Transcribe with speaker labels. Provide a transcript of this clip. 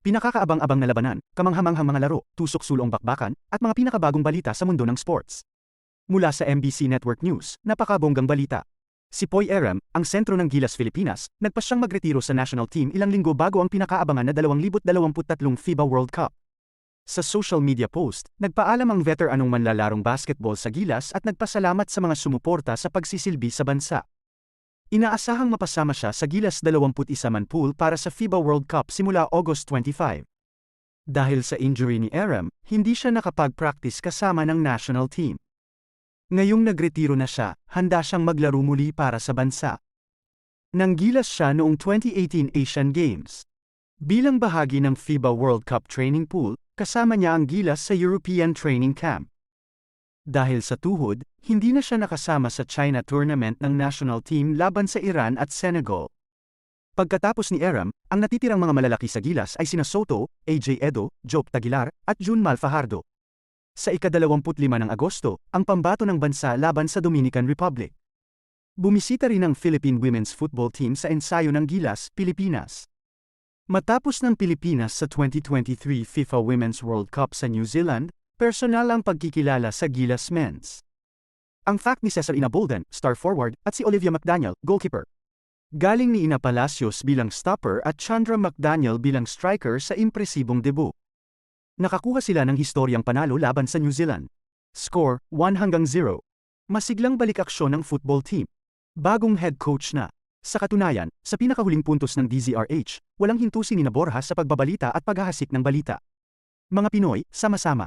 Speaker 1: Pinakakaabang-abang na labanan, kamanghamanghang mga laro, tusok-sulong bakbakan, at mga pinakabagong balita sa mundo ng sports. Mula sa MBC Network News, napakabonggang balita. Si Poy Aram, ang sentro ng Gilas Pilipinas, nagpasyang magretiro sa national team ilang linggo bago ang pinakaabangan na 2023 FIBA World Cup. Sa social media post, nagpaalam ang veteranong manlalarong basketball sa Gilas at nagpasalamat sa mga sumuporta sa pagsisilbi sa bansa. Inaasahang mapasama siya sa Gilas 21 man pool para sa FIBA World Cup simula August 25. Dahil sa injury ni Aram, hindi siya nakapag-practice kasama ng national team. Ngayong nagretiro na siya, handa siyang maglaro muli para sa bansa. Nanggilas siya noong 2018 Asian Games. Bilang bahagi ng FIBA World Cup training pool, kasama niya ang gilas sa European Training Camp. Dahil sa tuhod, hindi na siya nakasama sa China tournament ng national team laban sa Iran at Senegal. Pagkatapos ni Aram, ang natitirang mga malalaki sa gilas ay sina Soto, AJ Edo, Job Tagilar, at Jun Malfajardo. Sa ika-25 ng Agosto, ang pambato ng bansa laban sa Dominican Republic. Bumisita rin ang Philippine Women's Football Team sa ensayo ng Gilas, Pilipinas. Matapos ng Pilipinas sa 2023 FIFA Women's World Cup sa New Zealand, personal ang pagkikilala sa Gilas Men's. Ang fact ni Cesar Inabolden, star forward, at si Olivia McDaniel, goalkeeper. Galing ni Ina Palacios bilang stopper at Chandra McDaniel bilang striker sa impresibong debut. Nakakuha sila ng historyang panalo laban sa New Zealand. Score, 1 hanggang 0. Masiglang balik aksyon ng football team. Bagong head coach na. Sa katunayan, sa pinakahuling puntos ng DZRH, walang hintusin ni Borja sa pagbabalita at paghahasik ng balita. Mga Pinoy, sama-sama.